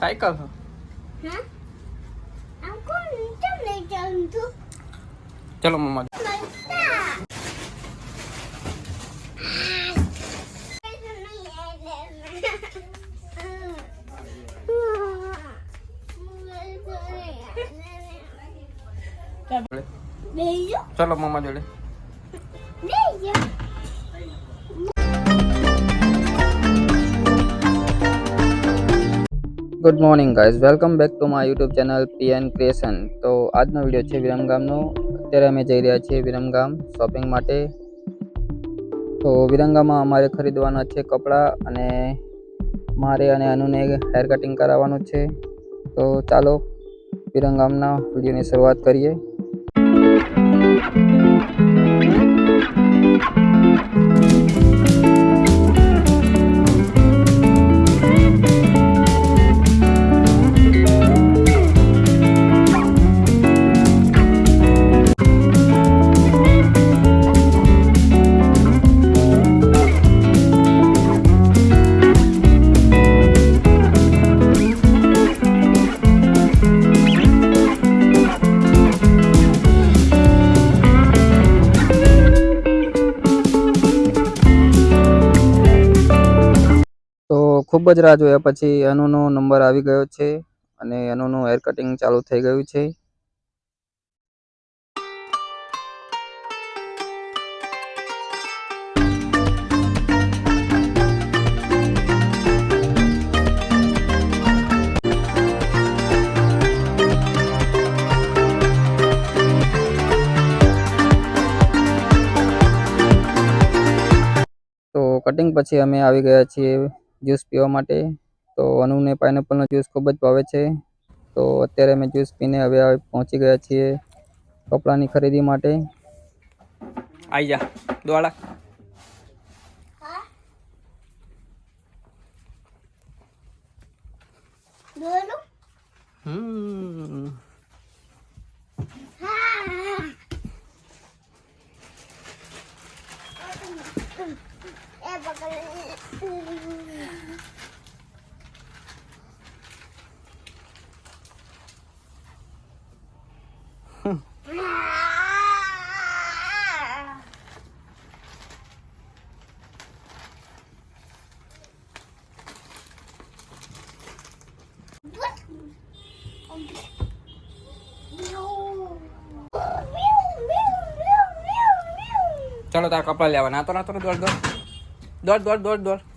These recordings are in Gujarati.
સાયકલ ચલો મમ્મા ચલો મમ્મા જોડે. Good morning guys welcome back to my YouTube channel PN creation તો આજનો વીડિયો છે વિરમગામનો. અત્યારે અમે જઈ રહ્યા છીએ વિરમગામ શોપિંગ માટે. તો વિરમગામમાં અમારે ખરીદવાના છે કપડાં અને મારે અને અનુને હેર કટિંગ કરાવવાનું છે. તો ચાલો વિરમગામના વિડીયોની શરૂઆત કરીએ. ખૂબ જ રાહ જોયા પછી અનુનો નંબર આવી ગયો છે અને અનુનું હેર કટિંગ ચાલુ થઈ ગયું છે. તો કટિંગ પછી અમે આવી ગયા છીએ જ્યુસ પીવા માટે. તો અનુને પાઇનેપલનો જ્યુસ ખૂબ જ ભાવે છે. તો અત્યારે અમે જ્યુસ પીને હવે આવી પહોંચી ગયા છીએ કપડાની ખરીદી માટે. આવી જા દોડા. હમ. એ પકડ ચાલો તાર કપડા લેવા નાતો નાતો ને દોડ દોડ દોડ દોડ દોડ દોડ.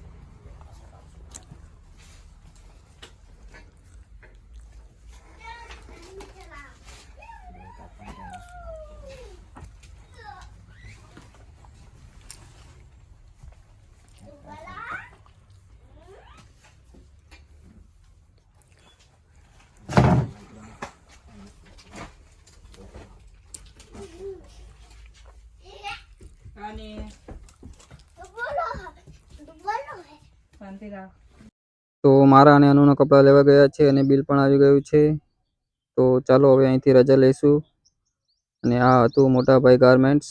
તો મારા અને અનુના કપડાં લેવા ગયા છે અને બિલ પણ આવી ગયું છે. તો ચાલો હવે અહીંથી રજા લઈશું. અને આ હતું મોટાભાઈ ગાર્મેન્ટ્સ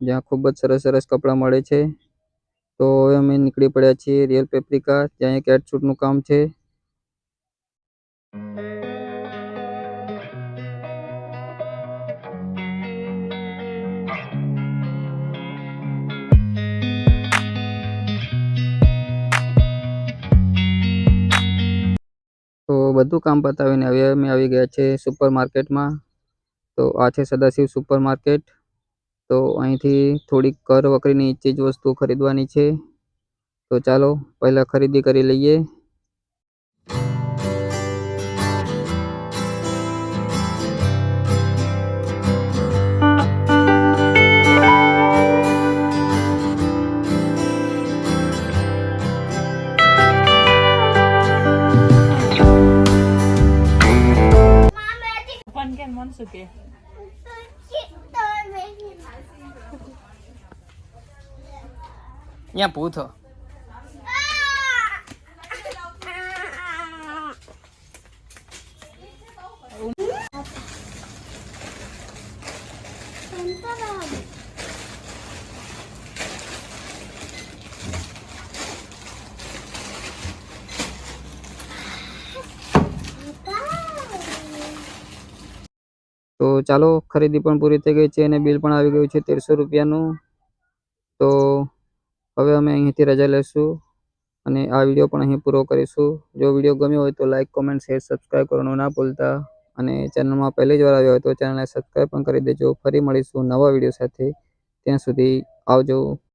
જ્યાં ખૂબ જ સરસ સરસ કપડાં મળે છે. તો હવે અમે નીકળી પડ્યા છીએ રિયલ પેપ્રિકા જ્યાં એક એડશૂટનું કામ છે. તો બધું કામ પતાવીને હવે અમે આવી ગયા છે સુપર માર્કેટમાં તો આ છે સદાશિવ સુપર માર્કેટ તો અહીંથી થોડીક ઘર વકરીની ચીજ વસ્તુ ખરીદવાની છે. તો ચાલો, પહેલાં ખરીદી કરી લઈએ. પણ કેમ કે? અહીંયા પૂછો. તો ચાલો, ખરીદી પણ પૂરી થઈ ગઈ છે અને બિલ પણ આવી ગયું છે તેરસો રૂપિયાનું. તો હવે અમે અહીંથી રજા લઈશું અને આ વીડિયો પણ અહીં પૂરો કરીશું. જો વીડિયો ગમ્યો હોય તો લાઇક કોમેન્ટ, શેર, સબસ્ક્રાઈબ કરવાનું ના ભૂલતા. અને ચેનલમાં પહેલી જ વાર આવ્યો હોય તો ચેનલને સબસ્ક્રાઈબ પણ કરી દેજો. ફરી મળીશું નવા વીડિયો સાથે. ત્યાં સુધી આવજો.